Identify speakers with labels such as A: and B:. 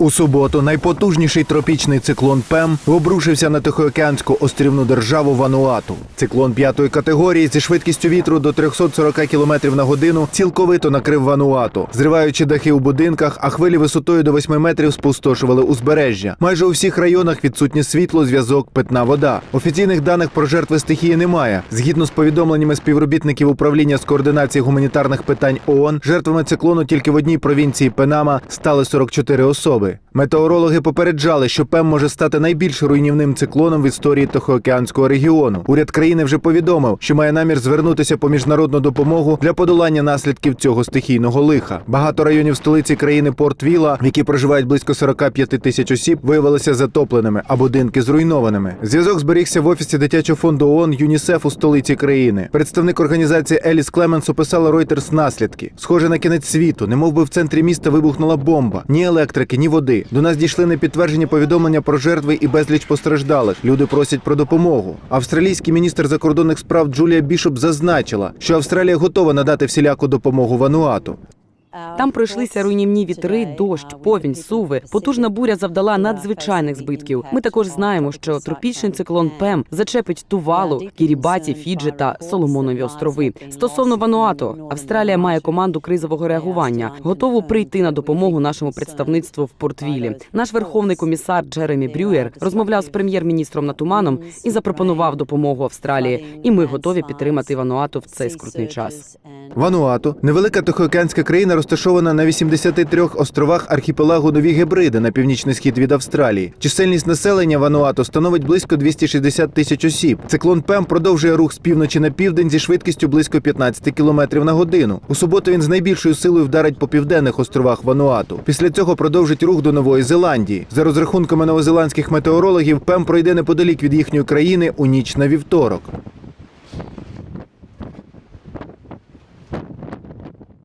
A: У суботу найпотужніший тропічний циклон Пем обрушився на Тихоокеанську острівну державу Вануату. Циклон п'ятої категорії зі швидкістю вітру до 340 км на годину цілковито накрив Вануату, зриваючи дахи у будинках, а хвилі висотою до 8 метрів спустошували узбережжя. Майже у всіх районах відсутнє світло, зв'язок, питна вода. Офіційних даних про жертви стихії немає. Згідно з повідомленнями співробітників управління з координації гуманітарних питань ООН, жертвами циклону тільки в одній провінції Пенама стали 44 особи. силы Метеорологи попереджали, що ПЕМ може стати найбільш руйнівним циклоном в історії Тихоокеанського регіону. Уряд країни вже повідомив, що має намір звернутися по міжнародну допомогу для подолання наслідків цього стихійного лиха. Багато районів столиці країни Порт Віла, в якій проживають близько 45 тисяч осіб, виявилися затопленими, а будинки зруйнованими. Зв'язок зберігся в офісі дитячого фонду ООН ЮНІСЕФ у столиці країни. Представник організації Еліс Клеменс описала Reuters наслідки. Схоже на кінець світу, немов би в центрі міста вибухнула бомба. Ні електрики, ні води. До нас дійшли непідтверджені повідомлення про жертви і безліч постраждалих. Люди просять про допомогу. Австралійський міністр закордонних справ Джулія Бішоп зазначила, що Австралія готова надати всіляку допомогу Вануату.
B: Там пройшлися руйнівні вітри, дощ, повінь, суви. Потужна буря завдала надзвичайних збитків. Ми також знаємо, що тропічний циклон Пем зачепить Тувалу, Кірібаті, Фіджі та Соломонові острови. Стосовно Вануато, Австралія має команду кризового реагування, готову прийти на допомогу нашому представництву в Портвілі. Наш верховний комісар Джеремі Брюєр розмовляв з прем'єр-міністром Натуманом і запропонував допомогу Австралії. І ми готові підтримати Вануату в цей скрутний час.
A: Вануату невелика тихоокеанська країна, розташована на 83 островах архіпелагу Нові Гебриди на північний схід від Австралії. Чисельність населення Вануату становить близько 260 тисяч осіб. Циклон Пем продовжує рух з півночі на південь зі швидкістю близько 15 км на годину. У суботу він з найбільшою силою вдарить по південних островах Вануату. Після цього продовжить рух до Нової Зеландії. За розрахунками новозеландських метеорологів, Пем пройде неподалік від їхньої країни у ніч на вівторок.